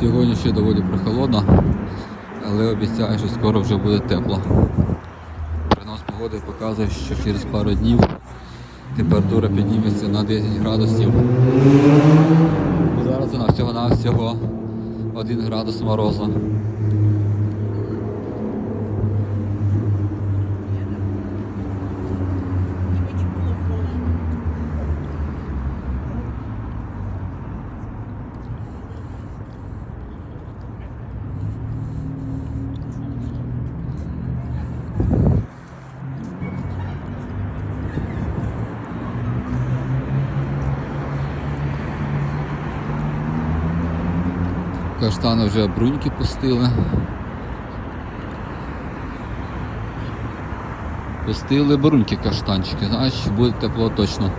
Сьогодні ще доволі прохолодно, але обіцяю, що скоро вже буде тепло. Прогноз погоди показує, що через пару днів температура підніметься на 10 градусів. Зараз вона всього-навсього 1 градус морозу. Каштани вже бруньки пустили. Пустили бруньки каштанчики, значить буде тепло точно.